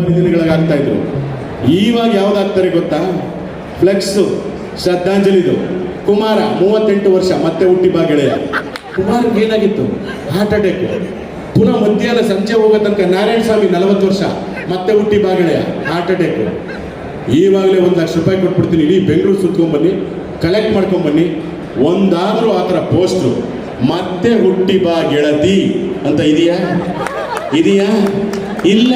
ಹರಿದಿನಗಳಾಗ್ತಾ ಇದ್ರು. ಈವಾಗ ಯಾವ್ದಾಗ್ತಾರೆ ಗೊತ್ತಾ? ಫ್ಲೆಕ್ಸು, ಶ್ರದ್ಧಾಂಜಲಿದು. ಕುಮಾರ, ಮೂವತ್ತೆಂಟು ವರ್ಷ, ಮತ್ತೆ ಹುಟ್ಟಿ ಬಾ ಗೆಳೆಯ. ಏನಾಗಿತ್ತು? ಹಾರ್ಟ್ ಅಟ್ಯಾಕ್ ಪುನಃ ಮಧ್ಯಾಹ್ನ ಸಂಜೆ ಹೋಗೋ ತನಕ ನಾರಾಯಣ ಸ್ವಾಮಿ ನಲವತ್ತು ವರ್ಷ, ಮತ್ತೆ ಹುಟ್ಟಿ ಬಾ ಗೆಳೆಯ. ಹಾರ್ಟ್ ಅಟ್ಯಾಕ್ ಈವಾಗಲೇ ಒಂದು ಲಕ್ಷ ರೂಪಾಯಿ ಕೊಟ್ಬಿಡ್ತೀನಿ. ಇಡೀ ಬೆಂಗಳೂರು ಸುತ್ಕೊಂಡ್ಬನ್ನಿ ಕಲೆಕ್ಟ್ ಮಾಡ್ಕೊಂಬನ್ನಿ ಒಂದಾದ್ರೂ ಆ ಥರ ಪೋಸ್ಟ್ರು ಮತ್ತೆ ಹುಟ್ಟಿ ಬಾ ಗೆಳತಿ ಅಂತ ಇದೆಯಾ? ಇದೆಯಾ? ಇಲ್ಲ.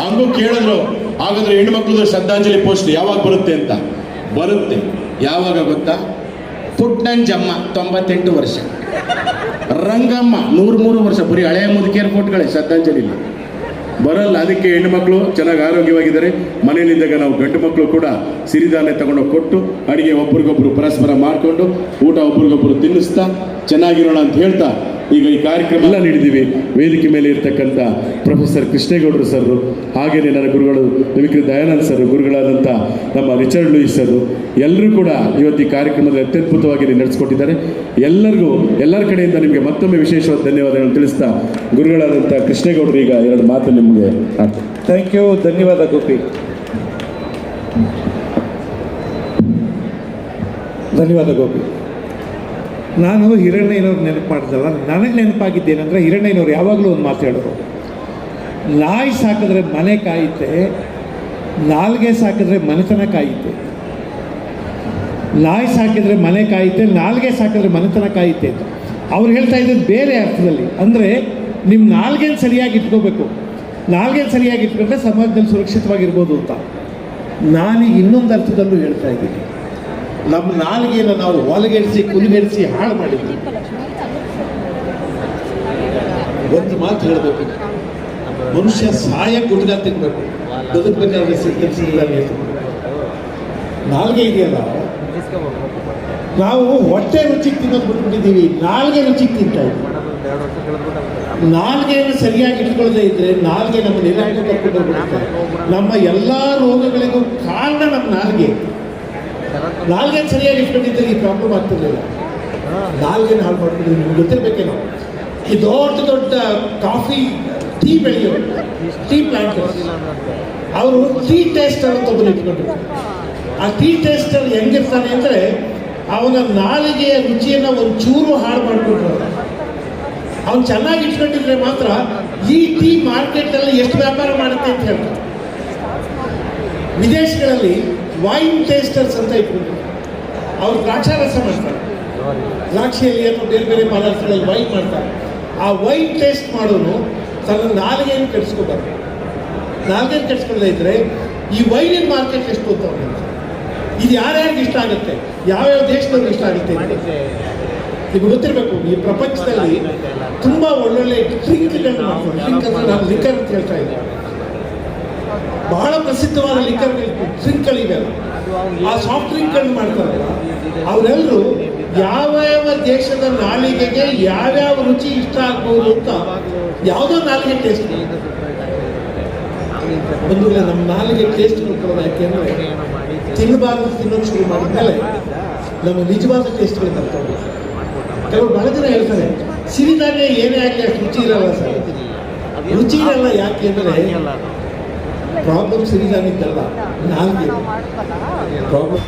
ಹಂಗೂ ಕೇಳಿದ್ರು ಹಾಗಾದ್ರೆ ಹೆಣ್ಮಕ್ಳದ್ದು ಶ್ರದ್ಧಾಂಜಲಿ ಪೋಸ್ಟ್ ಯಾವಾಗ ಬರುತ್ತೆ ಅಂತ? ಬರುತ್ತೆ. ಯಾವಾಗ ಗೊತ್ತಾ? ಪುಟ್ಟಂಜಮ್ಮ ತೊಂಬತ್ತೆಂಟು ವರ್ಷ. ರಂಗಮ್ಮ ನೂರು ಮೂರು ವರ್ಷ. ಬರೀ ಹಳೆಯ ಮುದುಕಿಯರ್ ಫೋಟ್ಗಳೇ, ಶ್ರದ್ಧಾಂಜಲಿ ಬರಲ್ಲ, ಅದಕ್ಕೆ ಹೆಣ್ಣುಮಕ್ಳು ಚೆನ್ನಾಗಿ ಆರೋಗ್ಯವಾಗಿದ್ದಾರೆ. ಮನೆಯಲ್ಲಿದ್ದಾಗ ನಾವು ಗಂಡು ಮಕ್ಕಳು ಕೂಡ ಸಿರಿಧಾನ್ಯ ತಗೊಂಡು ಕೊಟ್ಟು, ಅಡಿಗೆ ಒಬ್ರಿಗೊಬ್ರು ಪರಸ್ಪರ ಮಾಡಿಕೊಂಡು, ಊಟ ಒಬ್ರಿಗೊಬ್ರು ತಿನ್ನಿಸ್ತಾ, ಚೆನ್ನಾಗಿರೋಣ ಅಂತ ಹೇಳ್ತಾ ಈಗ ಈ ಕಾರ್ಯಕ್ರಮ ಎಲ್ಲ ನೀಡಿದ್ದೀವಿ. ವೇದಿಕೆ ಮೇಲೆ ಇರ್ತಕ್ಕಂಥ ಪ್ರೊಫೆಸರ್ ಕೃಷ್ಣೇಗೌಡರು ಸರ್ ಹಾಗೆಯೇ ನನ್ನ ಗುರುಗಳು ನಿಮಿಕ್ರಿ ದಯಾನಂದ್ ಸರ್ ಗುರುಗಳಾದಂಥ ನಮ್ಮ ರಿಚರ್ಡ್ ಲೂಯಿಸ್ ಸರ್ ಎಲ್ಲರೂ ಕೂಡ ಇವತ್ತು ಈ ಕಾರ್ಯಕ್ರಮದಲ್ಲಿ ಅತ್ಯದ್ಭುತವಾಗಿ ನಡೆಸಿಕೊಟ್ಟಿದ್ದಾರೆ. ಎಲ್ಲರಿಗೂ ಎಲ್ಲರ ಕಡೆಯಿಂದ ನಿಮಗೆ ಮತ್ತೊಮ್ಮೆ ವಿಶೇಷವಾದ ಧನ್ಯವಾದಗಳನ್ನು ತಿಳಿಸ್ತಾ ಗುರುಗಳಾದಂಥ ಕೃಷ್ಣೇಗೌಡರು ಈಗ ಎರಡು ಮಾತು ನಿಮಗೆ ಥ್ಯಾಂಕ್ ಯು ಧನ್ಯವಾದ ಗೋಪಿ. ಧನ್ಯವಾದ ಗೋಪಿ. ನಾನು ಹಿರಣ್ಣಯ್ಯನವ್ರು ನೆನಪು ಮಾಡಿದಲ್ಲ ನನಗೆ ನೆನಪಾಗಿದ್ದೇನೆಂದರೆ ಹಿರಣ್ಣಯ್ಯನವ್ರು ಯಾವಾಗಲೂ ಒಂದು ಮಾತು ಹೇಳೋರು. ನಾಯಿ ಸಾಕಿದ್ರೆ ಮನೆ ಕಾಯುತ್ತೆ, ನಾಲ್ಗೆ ಸಾಕಿದ್ರೆ ಮನೆತನ ಕಾಯುತ್ತೆ. ನಾಯಿ ಸಾಕಿದ್ರೆ ಮನೆ ಕಾಯುತ್ತೆ, ನಾಲ್ಗೆ ಸಾಕಿದ್ರೆ ಮನೆತನ ಕಾಯುತ್ತೆ ಅಂತ. ಅವ್ರು ಹೇಳ್ತಾ ಇದ್ದದ್ದು ಬೇರೆ ಅರ್ಥದಲ್ಲಿ. ಅಂದರೆ ನಿಮ್ಮ ನಾಲ್ಗೆನ ಸರಿಯಾಗಿ ಇಟ್ಕೋಬೇಕು? ನಾಲ್ಗೆನ ಸರಿಯಾಗಿ ಇಟ್ಕೊಂಡ್ರೆ ಸಮಾಜದಲ್ಲಿ ಸುರಕ್ಷಿತವಾಗಿರ್ಬೋದು ಅಂತ. ನಾನೀಗ ಇನ್ನೊಂದು ಅರ್ಥದಲ್ಲೂ ಹೇಳ್ತಾ ಇದ್ದೀನಿ. ನಮ್ಮ ನಾಲ್ಗೆಯನ್ನು ನಾವು ಹೊಲಗೆಡಿಸಿ ಕುಲಿಗೆಡಿಸಿ ಹಾಳು ಮಾಡಿದ್ವಿ. ಒಂದು ಮಾತು ಹೇಳಬೇಕು. ಮನುಷ್ಯ ಸಹಾಯ ಗುಡ್ಗ ತಿನ್ಬೇಕು. ಬದುಕಬೇಕಾದ್ರೆ ಸಿದ್ಧತೆ ನಾಲ್ಗೆ ಇದೆಯಲ್ಲ? ನಾವು ಹೊಟ್ಟೆ ರುಚಿಗೆ ತಿನ್ನೋದು ಬಿಟ್ಬಿಟ್ಟಿದ್ದೀವಿ. ನಾಲ್ಗೆ ರುಚಿಗೆ ತಿಂತಾ ಇದ್ದೀವಿ. ನಾಲ್ಗೆಯನ್ನು ಸರಿಯಾಗಿ ಇಟ್ಕೊಳ್ಳದೆ ಇದ್ರೆ ನಾಲ್ಗೆ ನಮ್ಮ ನಿರಾಟೆ ಕರ್ಕೊಂಡು ನಮ್ಮ ಎಲ್ಲ ರೋಗಗಳಿಗೂ ಕಾರಣ ನಮ್ಮ ನಾಲ್ಗೆ. ನಾಲ್ಗೆ ಸರಿಯಾಗಿ ಇಟ್ಕೊಂಡಿದ್ದರೆ ಈ ಪ್ರಾಬ್ಲಮ್ ಆಗ್ತಿರ್ಲಿಲ್ಲ. ನಾಲ್ಗೆನ ಹಾಳು ಮಾಡ್ಕೊಂಡಿದ್ದೀನಿ ನಿಮ್ಗೆ ಗೊತ್ತಿರಬೇಕೇನೋ? ಈ ದೊಡ್ಡ ದೊಡ್ಡ ಕಾಫಿ ಟೀ ಬೆಳೆಯೋ ಟೀ ಪ್ಲಾಂಟ್ ಅವರು ಟೀ ಟೇಸ್ಟರ್ ಅಂತ ಒಬ್ಬರು ಇಟ್ಕೊಂಡ್ರು ಆ ಟೀ ಟೇಸ್ಟರ್ ಹೆಂಗಿರ್ತಾನೆ ಅಂದರೆ ಅವನ ನಾಲಿಗೆಯ ರುಚಿಯನ್ನು ಒಂದು ಚೂರು ಹಾಳು ಮಾಡಿಕೊಂಡ್ರು ಅವ್ನು ಚೆನ್ನಾಗಿ ಇಟ್ಕೊಂಡಿದ್ರೆ ಮಾತ್ರ ಈ ಟೀ ಮಾರ್ಕೆಟಲ್ಲಿ ಎಷ್ಟು ವ್ಯಾಪಾರ ಮಾಡುತ್ತೆ ಅಂತ ಹೇಳ್ತಾರೆ. ವಿದೇಶಗಳಲ್ಲಿ ವೈನ್ ಟೇಸ್ಟರ್ಸ್ ಅಂತ ಇಟ್ಕೊಂಡಿದ್ದಾರೆ ಅವ್ರು ದ್ರಾಕ್ಷಾರಸ ಮಾಡ್ತಾರೆ. ದ್ರಾಕ್ಷಿಯಲ್ಲಿ ಅಥವಾ ಬೇರೆ ಬೇರೆ ಪದಾರ್ಥಗಳಲ್ಲಿ ವೈನ್ ಮಾಡ್ತಾರೆ. ಆ ವೈನ್ ಟೇಸ್ಟ್ ಮಾಡೋನು ತನ್ನ ನಾಲಿಗೆಯನ್ನು ಕೆಡಿಸ್ಕೋಬಾರ್ದು ನಾಲ್ಗೇನು ಕೆಡಿಸ್ಕೊಳ್ಳದೆ ಇದ್ರೆ ಈ ವೈನಿನ ಮಾರ್ಕೆಟ್ ಎಷ್ಟು ಅಂತ. ಇದು ಯಾರ್ಯಾರಿಗೆ ಇಷ್ಟ ಆಗುತ್ತೆ? ಯಾವ್ಯಾವ ದೇಶದವ್ರಿಗೆ ಇಷ್ಟ ಆಗುತ್ತೆ. ನಿಮ್ಗೆ ಗೊತ್ತಿರಬೇಕು ಈ ಪ್ರಪಂಚದಲ್ಲಿ ತುಂಬಾ ಒಳ್ಳೊಳ್ಳೆ ಡ್ರಿಂಕ್ಗಳನ್ನ ಮಾಡ್ತಾರೆ. ಡ್ರಿಂಕ್ ಅಂದ್ರೆ ನಾನು ಲಿಕ್ಕರ್ ಅಂತ ಹೇಳ್ತಾ ಇದ್ದೆ ಬಹಳ ಪ್ರಸಿದ್ಧವಾದ ಲಿಕ್ಕರ್ ಡ್ರಿಂಕ್ಗಳಿವೆ ಆ ಸಾಫ್ಟ್ ಡ್ರಿಂಕ್ಗಳನ್ನ ಮಾಡ್ತಾರೆ ಅವರೆಲ್ಲರೂ ಯಾವ ಯಾವ ದೇಶದ ನಾಲಿಗೆಗೆ ಯಾವ್ಯಾವ ರುಚಿ ಇಷ್ಟ ಆಗ್ಬೋದು ಅಂತ ಯಾವುದೋ ನಾಲಿಗೆ ಟೇಸ್ಟ್ ಬಂಧುಗಳೇ ನಮ್ಮ ನಾಲಿಗೆ ಟೇಸ್ಟ್ ಕೊಡ್ತಾರೆ ಯಾಕೆಂದ್ರೆ ತಿನ್ನಬಾರ್ದು ತಿನ್ನೋದು ಶುರು ಮಾಡಿದ್ಮೇಲೆ ನಮ್ಮ ನಿಜವಾದ ಟೇಸ್ಟ್ಗಳು ಬರ್ತಾವೆ ಕೆಲವರು ಬಹಳ ಜನ ಹೇಳ್ತಾರೆ, ಸಿರಿಧಾನ್ಯ ಏನೇ ಆಗಲಿ ಅಷ್ಟು ರುಚಿ ಇರಲ್ಲ ಸರ್. ರುಚಿ ಇರಲ್ಲ ಯಾಕೆ ಅಂದರೆ ಪ್ರಾಬ್ಲಮ್ ಸಿರಿಧಾನ್ಯಕ್ಕಲ್ಲ ನಾಲ್ಗೆ ಪ್ರಾಬ್ಲಮ್